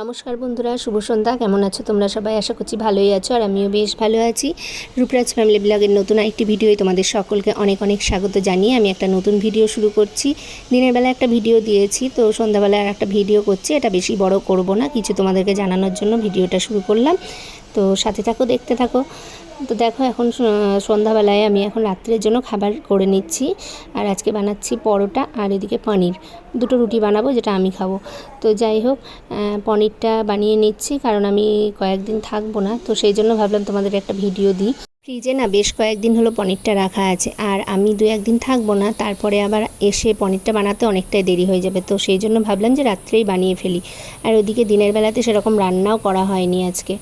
নমস্কার বন্ধুরা, শুভ সন্ধ্যা। কেমন আছো তোমরা সবাই? আশা করছি ভালোই আছো, আর আমিও বেশ ভালো আছি। রূপরাজ ফ্যামিলি ব্লগের নতুন একটি ভিডিওয় তোমাদের সকলকে অনেক অনেক স্বাগত জানিয়ে আমি একটা নতুন ভিডিও শুরু করছি। দিনের বেলা একটা ভিডিও দিয়েছি, তো সন্ধ্যাবেলা আর একটা ভিডিও করছি। এটা বেশি বড় করব না, কিছু তোমাদেরকে জানানোর জন্য ভিডিওটা শুরু করলাম। তো সাথে থাকো, দেখতে থাকো। তো দেখো, এখন সন্ধ্যাবেলায় আমি এখন রাত্রের জন্য খাবার করে নিচ্ছি। আর আজকে বানাচ্ছি পরোটা আর এদিকে পনির। দুটো রুটি বানাবো, যেটা আমি খাব। তো যাই হোক পনিরটা বানিয়ে নিচ্ছি, কারণ আমি কয়েকদিন থাকব না। তো সেই জন্য ভাবলাম তোমাদের একটা ভিডিও দিই। ফ্রিজে না বেশ কয়েকদিন হলো পনিরটা রাখা আছে। আর আমি দু একদিন থাকব না, তারপরে আবার এসে পনিরটা বানাতে অনেকটাই দেরি হয়ে যাবে। তো সেই জন্য ভাবলাম যে রাত্রেই বানিয়ে ফেলি। আর ওদিকে দিনের বেলাতে সেরকম রান্নাও করা হয়নি আজকে।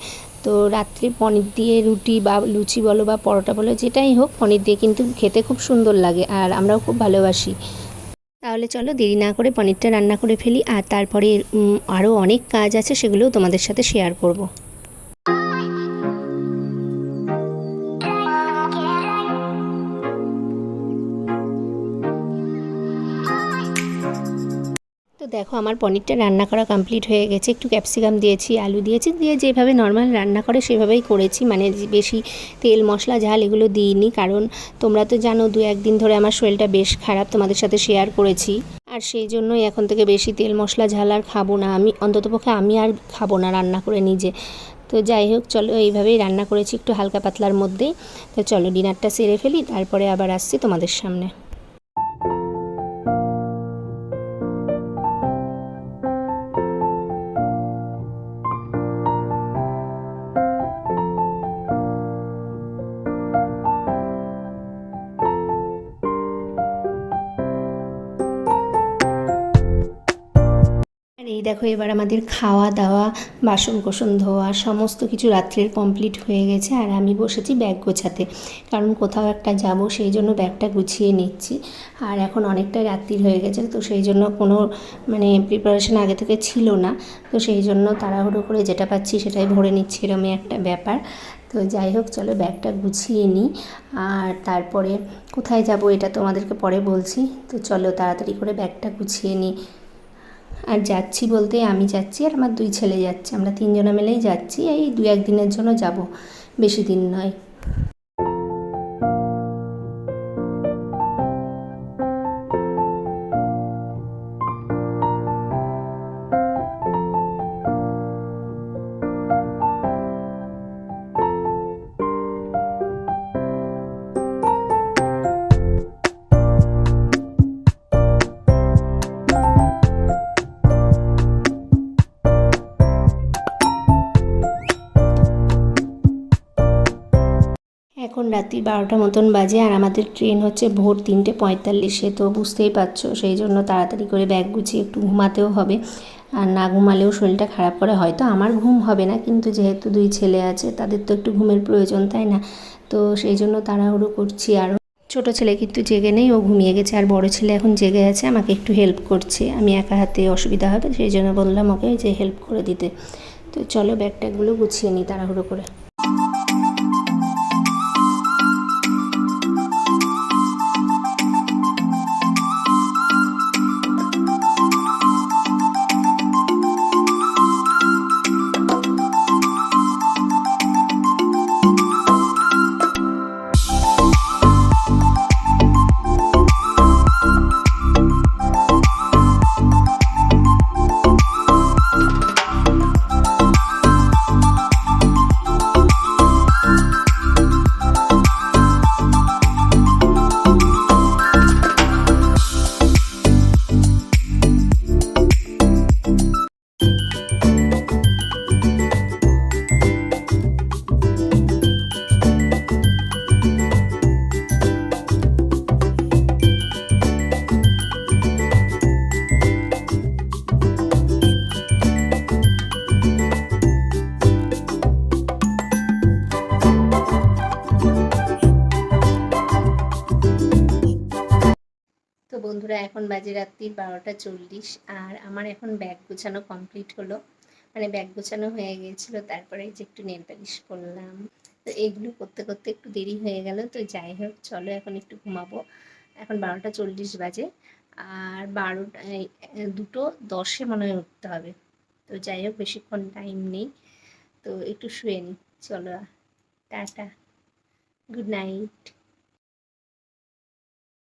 তো রাত্রে পনির দিয়ে রুটি বা লুচি বলো বা পরোটা বলো, যেটাই হোক পনির দিয়ে কিন্তু খেতে খুব সুন্দর লাগে আর আমরাও খুব ভালোবাসি তাহলে চলো দেরি না করে পনিরটা রান্না করে ফেলি আর তারপরে আরও অনেক কাজ আছে সেগুলোও তোমাদের সাথে শেয়ার করব। তো দেখো, আমার পনিরটা রান্না করা কমপ্লিট হয়ে গেছে। একটু ক্যাপসিকাম দিয়েছি, আলু দিয়েছি, দিয়ে যেভাবে নর্মাল রান্না করে সেভাবেই করেছি। মানে বেশি তেল, মশলা, ঝাল এগুলো দিইনি, কারণ তোমরা তো জানো, দু একদিন ধরে আমার শরীরটা বেশ খারাপ, তোমাদের সাথে শেয়ার করেছি। আর সেই জন্যই এখন থেকে বেশি তেল, মশলা, ঝাল আর খাব না। আমি, অন্ততপক্ষে আমি আর খাব না রান্না করে নিজে। তো যাই হোক, চলো, এইভাবেই রান্না করেছি, একটু হালকা পাতলার মধ্যেই। তো চলো, ডিনারটা সেরে ফেলি, তারপরে আবার আসছি তোমাদের সামনে। এই দেখো, এবার আমাদের খাওয়া দাওয়া বাসন কোসন ধোয়া, সমস্ত কিছু রাত্রের কমপ্লিট হয়ে গেছে আর আমি বসেছি ব্যাগ গোছাতে। কারণ কোথাও একটা যাব, সেই জন্য ব্যাগটা গুছিয়ে নিচ্ছি। আর এখন অনেকটাই রাত্রির হয়ে গেছে, তো সেই জন্য কোনো মানে প্রিপারেশন আগে থেকে ছিল না। তো সেই জন্য তাড়াহুড়ো করে যেটা পাচ্ছি সেটাই ভরে নিচ্ছি, এরমই একটা ব্যাপার। তো যাই হোক, চলো ব্যাগটা গুছিয়ে নিই। আর তারপরে কোথায় যাব, এটা তোমাদেরকে পরে বলছি। তো চলো তাড়াতাড়ি করে ব্যাগটা গুছিয়ে নিই। আর যাচ্ছি বলতে আমি যাচ্ছি আর আমার দুই ছেলে যাচ্ছে। আমরা তিনজনে মিলেই যাচ্ছি, এই দু একদিনের জন্য যাব, বেশি দিন নয়। এখন রাত্রি বারোটা মতন বাজে আর আমাদের ট্রেন হচ্ছে ভোর তিনটে পঁয়তাল্লিশে, তো বুঝতেই পারছ। সেই জন্য তাড়াতাড়ি করে ব্যাগ গুছিয়ে একটু ঘুমাতেও হবে। আর না ঘুমালেও শরীরটা খারাপ করে, হয়তো আমার ঘুম হবে না, কিন্তু যেহেতু দুই ছেলে আছে, তাদের তো একটু ঘুমের প্রয়োজন, তাই না? তো সেই জন্য তাড়াহুড়ো করছি আরও ছোট ছেলে কিন্তু জেগে নেই, ও ঘুমিয়ে গেছে, আর বড় ছেলে এখন জেগে আছে, আমাকে একটু হেল্প করছে। আমি একা হাতে অসুবিধা হবে, সেই জন্য বললাম ওকে যে হেল্প করে দিতে। তো চলো ব্যাগ ট্যাগগুলো গুছিয়ে নিই তাড়াহুড়ো করে। বন্ধুরা, এখন বাজে রাত্রির বারোটা চল্লিশ আর আমার এখন ব্যাগ গোছানো কমপ্লিট হলো। মানে ব্যাগ গোছানো হয়ে গিয়েছিল, তারপরে যে একটু নেল করলাম। তো এইগুলো করতে করতে একটু দেরি হয়ে গেল, তো যাই হোক, চলো এখন একটু ঘুমাবো। এখন বারোটা চল্লিশ বাজে আর বারোটা দুটো দশে মনে হয় উঠতে হবে। তো যাই হোক, বেশিক্ষণ টাইম নেই। তো একটু শুয়ে নিই চলো, টাটা। Good night